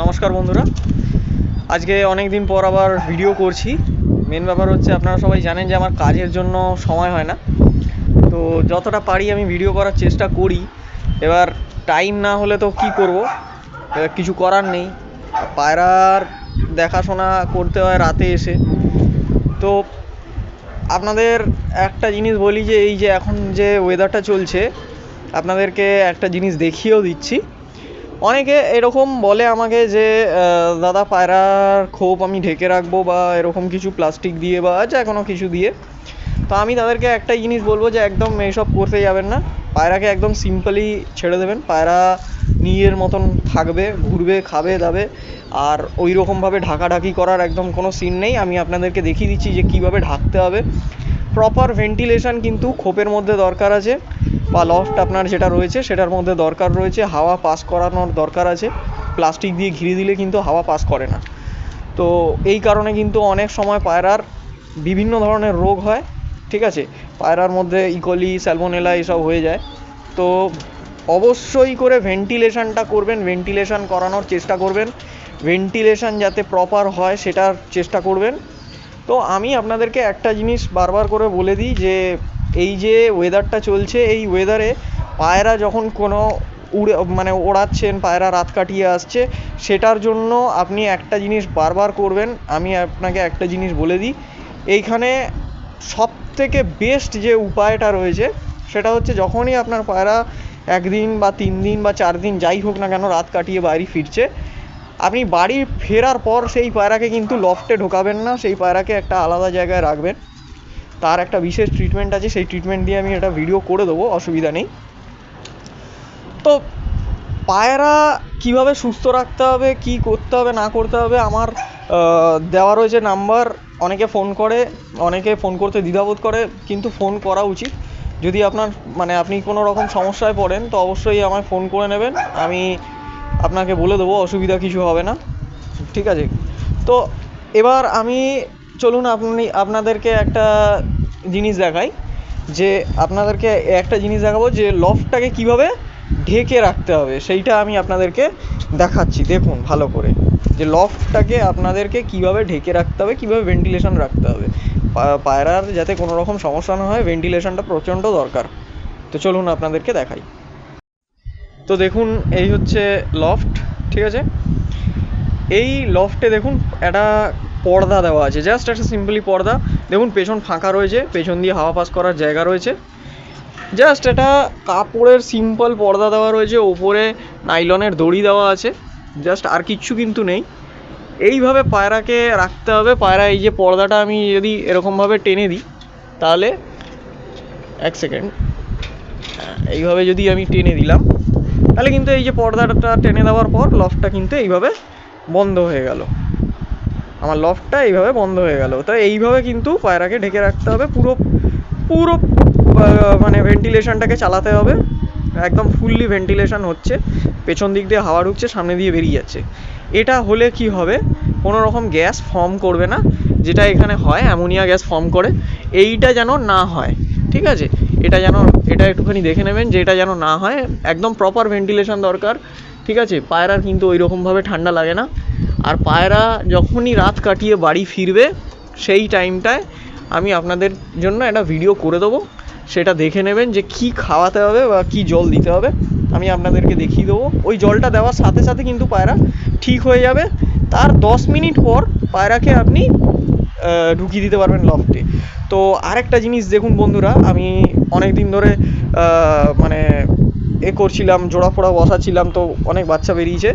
নমস্কার বন্ধুরা। আজকে অনেক দিন পর আবার ভিডিও করছি। মেন ব্যাপার হচ্ছে আপনারা সবাই জানেন যে আমার কাজের জন্য সময় হয় না। তো যতটা পারি আমি ভিডিও করার চেষ্টা করি। এবার টাইম না হলে তো কী করব? কিছু করার নেই। পায়রার দেখাশোনা করতে হয় রাতে এসে। তো আপনাদের একটা জিনিস বলি যে, এই যে এখন যে ওয়েদারটা চলছে, আপনাদেরকে একটা জিনিস দেখিয়েও দিচ্ছি। অনেকে এরকম বলে আমাকে যে দাদা, পায়রার খোপ আমি ঢেকে রাখব বা এরকম কিছু প্লাস্টিক দিয়ে বা যা কোনো কিছু দিয়ে। তো আমি তাদেরকে একটাই জিনিস বলব যে, একদম এইসব করতে যাবেন না। পায়রাকে একদম সিম্পলি ছেড়ে দেবেন। পায়রা নিজের মতন থাকবে, ঘুরবে, খাবে, দাবে। আর ওই রকমভাবে ঢাকাঢাকি করার একদম কোনো সিন নেই। আমি আপনাদেরকে দেখিয়ে দিচ্ছি যে কীভাবে ঢাকতে হবে। প্রপার ভেন্টিলেশন কিন্তু খোপের মধ্যে দরকার আছে। বা লফট আপনার যেটা রয়েছে, সেটার মধ্যে দরকার রয়েছে হাওয়া পাস করানোর দরকার আছে। প্লাস্টিক দিয়ে ঘিরে দিলে কিন্তু হাওয়া পাস করে না। তো এই কারণে কিন্তু অনেক সময় পায়রার বিভিন্ন ধরনের রোগ হয়, ঠিক আছে? পায়রার মধ্যে ইকোলি স্যালমোনেলা এসব হয়ে যায়। তো অবশ্যই করে ভেন্টিলেশনটা করবেন ভেন্টিলেশন করানোর চেষ্টা করবেন। ভেন্টিলেশন যাতে প্রপার হয়, সেটার চেষ্টা করবেন। তো আমি আপনাদেরকে একটা জিনিস বারবার করে বলে দিই যে এই যে ওয়েদারটা চলছে, এই ওয়েদারে পায়রা যখন কোনো উড়ে মানে ওড়াচ্ছেন, পায়রা রাত কাটিয়ে আসছে, সেটার জন্য আপনি একটা জিনিস বারবার করবেন। আমি আপনাকে একটা জিনিস বলে দিই। এইখানে সব থেকে বেস্ট যে উপায়টা রয়েছে, সেটা হচ্ছে যখনই আপনার পায়রা একদিন বা তিন দিন বা চার দিন যাই হোক না কেন রাত কাটিয়ে বাড়ি ফিরছে, আপনি বাড়ি ফেরার পর সেই পায়রাকে কিন্তু লফটে ঢোকাবেন না, সেই পায়রাকে একটা আলাদা জায়গায় রাখবেন। তার একটা বিশেষ ট্রিটমেন্ট আছে, সেই ট্রিটমেন্ট দিয়ে আমি একটা ভিডিও করে দেবো, অসুবিধা নেই। তো পায়রা কীভাবে সুস্থ রাখতে হবে, কি করতে হবে, না করতে হবে, আমার দেওয়া রয়েছে নাম্বার অনেকে ফোন করে, অনেকে ফোন করতে দ্বিধাবোধ করে, কিন্তু ফোন করা উচিত। যদি আপনার মানে আপনি কোনো রকম সমস্যায় পড়েন, তো অবশ্যই আমায় ফোন করে নেবেন, আমি আপনাকে বলে দেবো, অসুবিধা কিছু হবে না। ঠিক আছে? তো এবার আমি চলুন আপনি, আপনাদেরকে একটা জিনিস দেখাই, যে আপনাদেরকে একটা জিনিস দেখাবো যে লফটাকে কীভাবে ঢেকে রাখতে হবে, সেইটা আমি আপনাদেরকে দেখাচ্ছি। দেখুন, ভালো করে, যে লফটাকে আপনাদেরকে কীভাবে ঢেকে রাখতে হবে, কীভাবে ভেন্টিলেশন রাখতে হবে। পায়রার যাতে কোনো রকম সমস্যা না হয় ভেন্টিলেশনটা প্রচণ্ড দরকার। তো চলুন আপনাদেরকে দেখাই। তো দেখুন, এই হচ্ছে লফট ঠিক আছে? এই লফটে দেখুন, একটা পর্দা দেওয়া আছে। জাস্ট একটা সিম্পলি পর্দা। দেখুন, পেছন ফাঁকা রয়েছে, পেছন দিয়ে হাওয়া পাস করার জায়গা রয়েছে। জাস্ট এটা কাপড়ের সিম্পল পর্দা দেওয়া রয়েছে, ওপরে নাইলনের দড়ি দেওয়া আছে। জাস্ট আর কিচ্ছু কিন্তু নেই। এইভাবে পায়রাকে রাখতে হবে। পায়রা এই যে পর্দাটা আমি যদি এরকমভাবে টেনে দিই, তাহলে এক সেকেন্ড এইভাবে যদি আমি টেনে দিলাম, তাহলে কিন্তু এই যে পর্দাটা টেনে দেওয়ার পর লফটটা কিন্তু এইভাবে বন্ধ হয়ে গেল। আমার লফটটা এইভাবে বন্ধ হয়ে গেল। তো এইভাবে কিন্তু পায়রাকে ঢেকে রাখতে হবে। পুরো পুরো মানে ভেন্টিলেশনটাকে চালাতে হবে। একদম ফুললি ভেন্টিলেশন হচ্ছে। পেছন দিক দিয়ে হাওয়া ঢুকছে, সামনে দিয়ে বেরিয়ে যাচ্ছে। এটা হলে কি হবে? কোনো রকম গ্যাস ফর্ম করবে না। যেটা এখানে হয়, অ্যামোনিয়া গ্যাস ফর্ম করে। এইটা যেন না হয়। ঠিক আছে? এটা যেন, এটা একটুখানি দেখে নেবেন যে এটা যেন না হয়। একদম প্রপার ভেন্টিলেশন দরকার। ঠিক আছে? পায়রার কিন্তু ওই রকমভাবে ঠান্ডা লাগে না। আর পায়রা যখনই রাত কাটিয়ে বাড়ি ফিরবে, সেই টাইমটায় আমি আপনাদের জন্য একটা ভিডিও করে দেবো। সেটা দেখে নেবেন যে কি খাওয়াতে হবে বা কি জল দিতে হবে। আমি আপনাদেরকে দেখিয়ে দেবো। ওই জলটা দেওয়ার সাথে সাথে কিন্তু পায়রা ঠিক হয়ে যাবে। তার দশ মিনিট পর পায়রাকে আপনি ঢুকিয়ে দিতে পারবেন লফটে তো আরেকটা জিনিস দেখুন বন্ধুরা, আমি অনেক দিন ধরে মানে এ করছিলাম জোড়া ফোড়া বসাচ্ছিলাম, তো অনেক বাচ্চা বেরিয়েছে।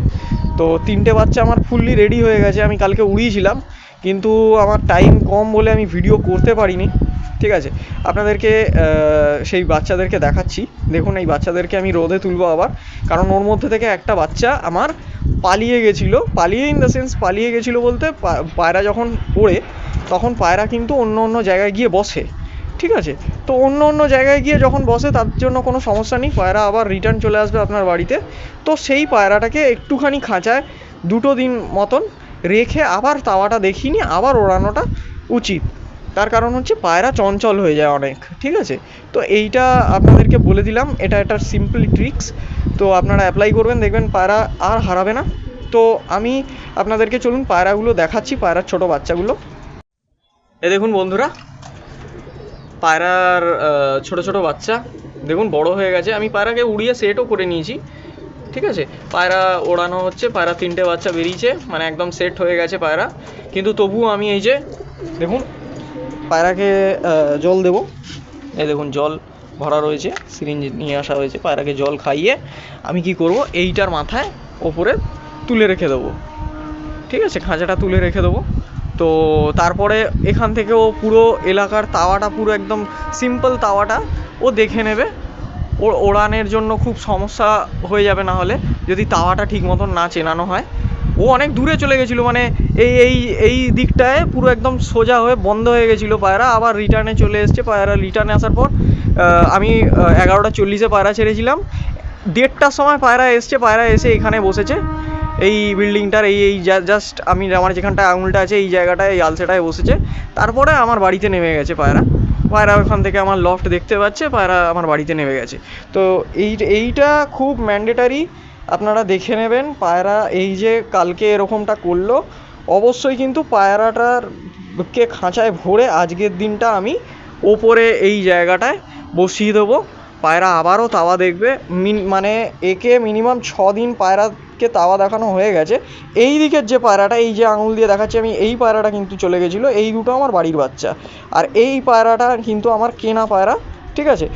তো তিনটে বাচ্চা আমার ফুললি রেডি হয়ে গেছে, আমি কালকে উড়িয়েছিলাম, কিন্তু আমার টাইম কম বলে আমি ভিডিও করতে পারিনি, ঠিক আছে? আপনাদেরকে সেই বাচ্চাদেরকে দেখাচ্ছি। দেখুন, এই বাচ্চাদেরকে আমি রোদে তুলবো আবার, কারণ ওর মধ্যে থেকে একটা বাচ্চা আমার পালিয়ে গেছিল, পালিয়ে ইন দ্য সেন্স পালিয়ে গেছিল বলতে পায়রা যখন ওড়ে, তখন পায়রা কিন্তু অন্য অন্য জায়গায় গিয়ে বসে। ঠিক আছে? তো অন্য অন্য জায়গায় গিয়ে যখন বসে, তার জন্য কোনো সমস্যা নেই। পায়রা আবার রিটার্ন চলে আসবে আপনার বাড়িতে। তো সেই পায়রাটাকে একটুখানি খাঁচায় দুটো দিন মতন রেখে আবার তাওয়াটা দেখিয়ে নিয়ে আবার ওড়ানোটা উচিত। তার কারণ হচ্ছে পায়রা চঞ্চল হয়ে যায় অনেক, ঠিক আছে? তো এইটা আপনাদেরকে বলে দিলাম। এটা একটা সিম্পল ট্রিক্স তো আপনারা অ্যাপ্লাই করবেন, দেখবেন পায়রা আর হারাবে না। তো আমি আপনাদেরকে চলুন, পায়রাগুলো দেখাচ্ছি, পায়রার ছোট বাচ্চাগুলো। এ দেখুন বন্ধুরা পায়রার ছোট ছোট বাচ্চা। দেখুন, বড় হয়ে গেছে। আমি পায়রাকে উড়িয়ে সেটও করে নিয়েছি। ঠিক আছে? পায়রা ওড়ানো হচ্ছে, পায়রা তিনটে বাচ্চা বেরিয়েছে। মানে একদম সেট হয়ে গেছে পায়রা। কিন্তু তবুও আমি এই যে, দেখুন, পায়রাকে জল দেবো। এই দেখুন, জল ভরা রয়েছে। সিরিঞ্জ নিয়ে আসা হয়েছে। পায়রাকে জল খাইয়ে আমি কি করব? এইটার মাথায় ওপরে তুলে রেখে দেবো। ঠিক আছে? খাঁচাটা তুলে রেখে দেবো। তো তারপরে এখান থেকেও পুরো এলাকার তাওয়াটা পুরো একদম সিম্পল তাওয়াটা, ও দেখে নেবে। ওর ওড়ানের জন্য খুব সমস্যা হয়ে যাবে না হলে, যদি তাওয়াটা ঠিক মতন না চেনানো হয়। ও অনেক দূরে চলে গেছিল মানে এই এই এই দিকটায় পুরো একদম সোজা হয়ে বন্ধ হয়ে গেছিল পায়রা। আবার রিটার্নে চলে এসছে পায়রা। রিটার্নে আসার পর আমি এগারোটা চল্লিশে পায়রা ছেড়েছিলাম। দেড়টার সময় পায়রা এসছে, পায়রা এসে এখানে বসেছে। এই বিল্ডিংটার এই এই জাস্ট আমি আমার যেখানটায় আঙুলটা আছে, এই জায়গাটায়, এই আলসেটায় বসেছে। তারপরে আমার বাড়িতে নেমে গেছে পায়রা। পায়রা ওখান থেকে আমার লফট দেখতে পাচ্ছে, পায়রা আমার বাড়িতে নেমে গেছে। তো এই, এইটা খুব ম্যান্ডেটারি আপনারা দেখে নেবেন পায়রা এই যে কালকে এরকমটা করল। অবশ্যই কিন্তু পায়রাটার কে খাঁচায় ভরে আজকের দিনটা আমি ওপরে এই জায়গাটায় বসিয়ে দেবো। পায়রা আবারও তাওয়া দেখবে। মিন মানে একে মিনিমাম ছ দিন পায়রাকে তাওয়া দেখানো হয়ে গেছে। এই দিকের যে পায়রাটা, এই যে আঙুল দিয়ে দেখাচ্ছি আমি, এই পায়রাটা কিন্তু চলে গেছিল। এই দুটো আমার বাড়ির বাচ্চা। আর এই পায়রাটা কিন্তু আমার কেনা পায়রা, ঠিক আছে?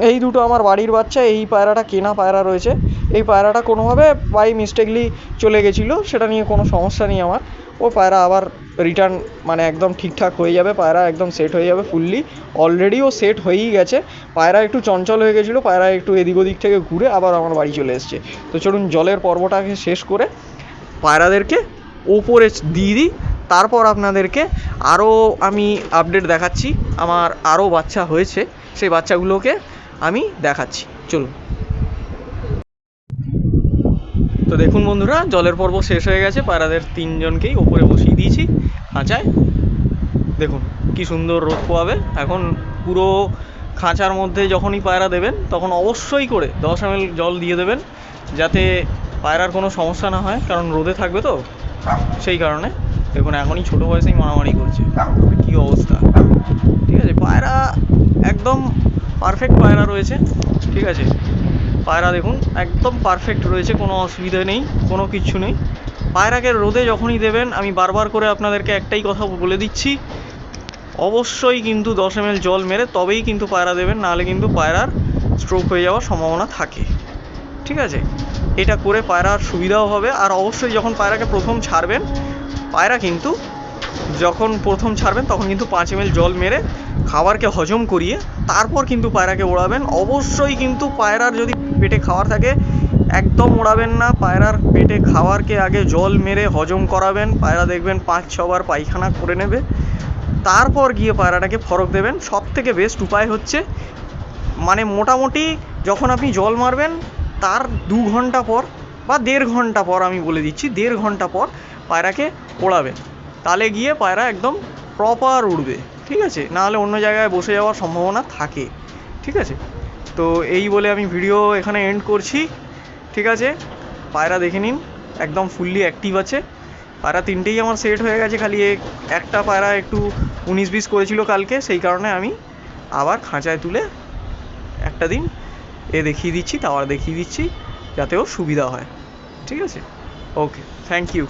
এই দুটো আমার বাড়ির বাচ্চা, এই পায়রাটা কেনা পায়রা রয়েছে। এই পায়রাটা কোনোভাবে বাই মিস্টেকলি চলে গেছিল, সেটা নিয়ে কোনো সমস্যা নেই আমার। ও পায়রা আবার রিটার্ন মানে একদম ঠিকঠাক হয়ে যাবে, পায়রা একদম সেট হয়ে যাবে ফুললি অলরেডি ও সেট হয়েই গেছে। পায়রা একটু চঞ্চল হয়ে গেছিল, পায়রা একটু এদিক ওদিক থেকে ঘুরে আবার আমার বাড়ি চলে এসছে। তো চলুন জলের পর্বটাকে শেষ করে পায়রাদেরকে ওপরে দিয়ে দিই। তারপর আপনাদেরকে আরও আমি আপডেট দেখাচ্ছি। আমার আরও বাচ্চা হয়েছে, সেই বাচ্চাগুলোকে আমি দেখাচ্ছি। চলুন। তো দেখুন বন্ধুরা, জলের পর্ব শেষ হয়ে গেছে। পায়রাদের তিনজনকেই ওপরে বসিয়ে দিয়েছি খাঁচায়। দেখুন কি সুন্দর রোদ পোয়াবে। এখন পুরো খাঁচার মধ্যে যখনই পায়রা দেবেন, তখন অবশ্যই করে দশ এম জল দিয়ে দেবেন, যাতে পায়রার কোনো সমস্যা না হয়, কারণ রোদে থাকবে তো সেই কারণে। দেখুন এখনই ছোটো বয়সেই মারামারি করছে। কী অবস্থা? ঠিক আছে, পায়রা একদম পারফেক্ট পায়রা রয়েছে। ঠিক আছে পায়রা দেখুন, একদম পারফেক্ট রয়েছে, কোনো অসুবিধা নেই, কোনো কিচ্ছু নেই। পায়রাকে রোদে যখনই দেবেন, আমি বারবার করে আপনাদেরকে একটাই কথা বলে দিচ্ছি, অবশ্যই কিন্তু দশ এম জল মেরে তবেই কিন্তু পায়রা দেবেন, নাহলে কিন্তু পায়রার স্ট্রোক হয়ে যাওয়ার সম্ভাবনা থাকে। ঠিক আছে? এটা করে পায়রার সুবিধাও হবে, আর অবশ্যই যখন পায়রাকে প্রথম ছাড়বেন, পায়রা কিন্তু যখন প্রথম ছাড়বেন, তখন কিন্তু পাঁচ এম জল মেরে খাবারকে হজম করিয়ে তারপর কিন্তু পায়রাকে ওড়াবেন। অবশ্যই কিন্তু পায়রার যদি পেটে খাওয়ার থাকে। একদম ওড়াবেন না, পায়রার পেটে খাবারকে আগে জল মেরে হজম করাবেন, পায়রা দেখবেন পাঁচ ছবার পায়খানা করে নেবে। তারপর গিয়ে পায়রাটাকে ফরক দেবেন। সব থেকে বেস্ট উপায় হচ্ছে মানে মোটামুটি যখন আপনি জল মারবেন, তার দু ঘণ্টা পর বা দেড় ঘণ্টা পর আমি বলে দিচ্ছি, দেড় ঘণ্টা পর পায়রাকে ওড়াবেন। তাহলে গিয়ে পায়রা একদম প্রপার উড়বে, ঠিক আছে? নাহলে অন্য জায়গায় বসে যাওয়ার সম্ভাবনা থাকে, ঠিক আছে? তো এই বলে আমি ভিডিও এখানে এন্ড করছি, ঠিক আছে? পায়রা দেখে নিন, একদম ফুললি অ্যাক্টিভ আছে। পায়রা তিনটেই আমার সেট হয়ে গেছে, খালি একটা পায়রা একটু উনিশ বিশ করেছিল কালকে, সেই কারণে আমি আবার খাঁচায় তুলে একটা দিন এ দেখিয়ে দিচ্ছি তাওয়ার দেখিয়ে দিচ্ছি, যাতে ওর সুবিধা হয়। ঠিক আছে? Okay thank you